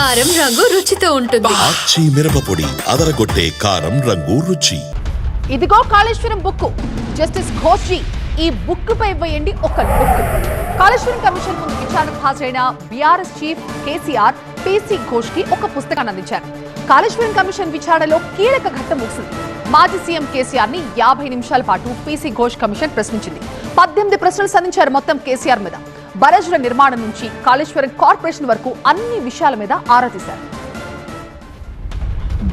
కారం రంగు రుచితో ఉంటుంది. ఆచి మిరపపొడి అదరగొట్టే కారం రంగు రుచి. ఇదిగో కాళేశ్వరం బుక్. జస్టిస్ ఘోష్జీ ఈ బుక్ పై వేయండి ఒక లుక్ కాళేశ్వరం కమిషన్ ముందు విచారణకు హాజరైన బీఆర్ఎస్ చీఫ్ కేసీఆర్ పీసీ ఘోష్కి ఒక పుస్తకాన్ని అందించారు. కాళేశ్వరం కమిషన్ విచారణలో కీలక ఘట్టం ముగిసింది. మాజీ సీఎం కేసీఆర్ని యాభై నిమిషాల పాటు పీసీ ఘోష్ కమిషన్ ప్రశ్నించింది. పద్దెనిమిది ప్రశ్నలు సంధించారు మొత్తం కేసీఆర్ మీద. బరజుల నిర్మాణం నుంచి కాళేశ్వరం కార్పొరేషన్ వరకు అన్ని విషయాల మీద ఆరా తీశారు.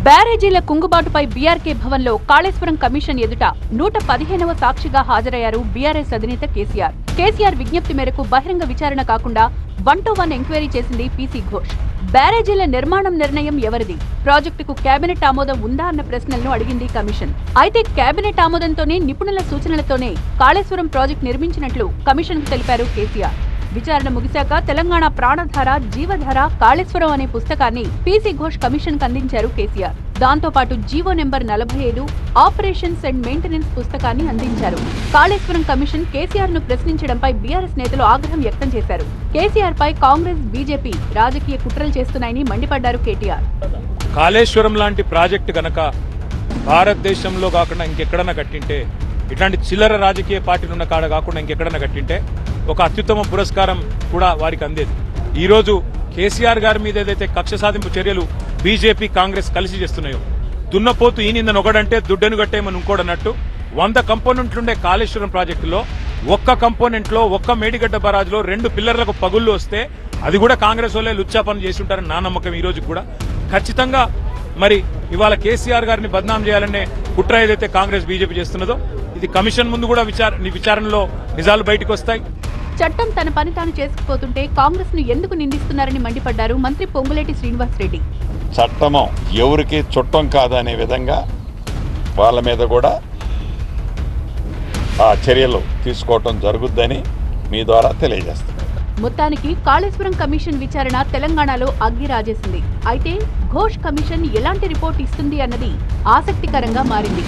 బ్యారేజీల కుంగుబాటుపై బీఆర్కే భవన్లో కాళేశ్వరం కమిషన్ ఎదుట నూట పదిహేనవ సాక్షిగా హాజరయ్యారు బీఆర్ఎస్ అధినేత కేసీఆర్. కేసీఆర్ విజ్ఞప్తి మేరకు బహిరంగ విచారణ కాకుండా వన్ టు వన్ ఎంక్వైరీ చేసింది పీసీ ఘోష్. బ్యారేజీల నిర్మాణం నిర్ణయం ఎవరిది? ప్రాజెక్టుకు కేబినెట్ ఆమోదం ఉందా అన్న ప్రశ్నలను అడిగింది కమిషన్. అయితే కేబినెట్ ఆమోదంతోనే నిపుణుల సూచనలతోనే కాళేశ్వరం ప్రాజెక్టు నిర్మించినట్లు కమిషన్కు తెలిపారు కేసీఆర్. విచారణ ముగిశాక తెలంగాణ ప్రాణధార జీవధార కాళేశ్వరం అనే పుస్తకాన్ని పీసీ ఘోష్ కమిషన్ అందించారు కేసీఆర్. దాంతో పాటు జీవో నెంబర్ నలభై ఐదు ఆపరేషన్స్ అండ్ మెయింటెనెన్స్ పుస్తకాన్ని అందించారు. కాళేశ్వరం కమిషన్ కేసీఆర్ను ప్రశ్నించడంపై బీఆర్ఎస్ నేతలు ఆగ్రహం వ్యక్తం చేశారు. కేసీఆర్ పై కాంగ్రెస్ బీజేపీ రాజకీయ కుట్రలు చేస్తున్నాయని మండిపడ్డారు కేటీఆర్. కాళేశ్వరం లాంటి ప్రాజెక్టు గనక భారతదేశంలో కాకుండా ఇంకెక్కడన్నా కట్టింటే ఇట్లాంటి చిల్లర రాజకీయ పార్టీలు ఉన్న కాడ కాకుండా ఇంకెక్కడన్నా కట్టింటే ఒక అత్యుత్తమ పురస్కారం కూడా వారికి అందేది. ఈరోజు కేసీఆర్ గారి మీద ఏదైతే కక్ష సాధింపు చర్యలు బీజేపీ కాంగ్రెస్ కలిసి చేస్తున్నాయో దున్నపోతు ఈ ఒకడంటే దుడ్డను కట్టేయమని ఇంకోడన్నట్టు వంద కంపోనెంట్లుండే కాళేశ్వరం ప్రాజెక్టులో ఒక్క కంపోనెంట్లో ఒక్క మేడిగడ్డ బరాజ్లో రెండు పిల్లర్లకు పగుళ్ళు వస్తే అది కూడా కాంగ్రెస్ వాళ్ళే లుచ్చా చేసి ఉంటారని నా నమ్మకం ఈరోజు కూడా. ఖచ్చితంగా మరి ఇవాళ కేసీఆర్ గారిని బద్నాం చేయాలనే కుట్ర ఏదైతే కాంగ్రెస్ బీజేపీ చేస్తున్నదో ఇది కమిషన్ ముందు కూడా విచార విచారణలో నిజాలు బయటకు వస్తాయి చట్టం తన పని తాను చేసుకుపోతుంటే కాంగ్రెస్ను ఎందుకు నిందిస్తున్నారని మండిపడ్డారు మంత్రి పొంగులేటి శ్రీనివాస్ రెడ్డి. చట్టము ఎవరికి చుట్టం కాదనే విధంగా వాళ్ళ మీద కూడా ఆ చర్యలు తీసుకోవటం జరుగుద్దని మీ ద్వారా తెలియజేస్తాం మొత్తానికి కాళేశ్వరం కమిషన్ విచారణ తెలంగాణలో అగ్గిరాజేసింది. అయితే ఘోష్ కమిషన్ ఎలాంటి రిపోర్ట్ ఇస్తుంది అన్నది ఆసక్తికరంగా మారింది.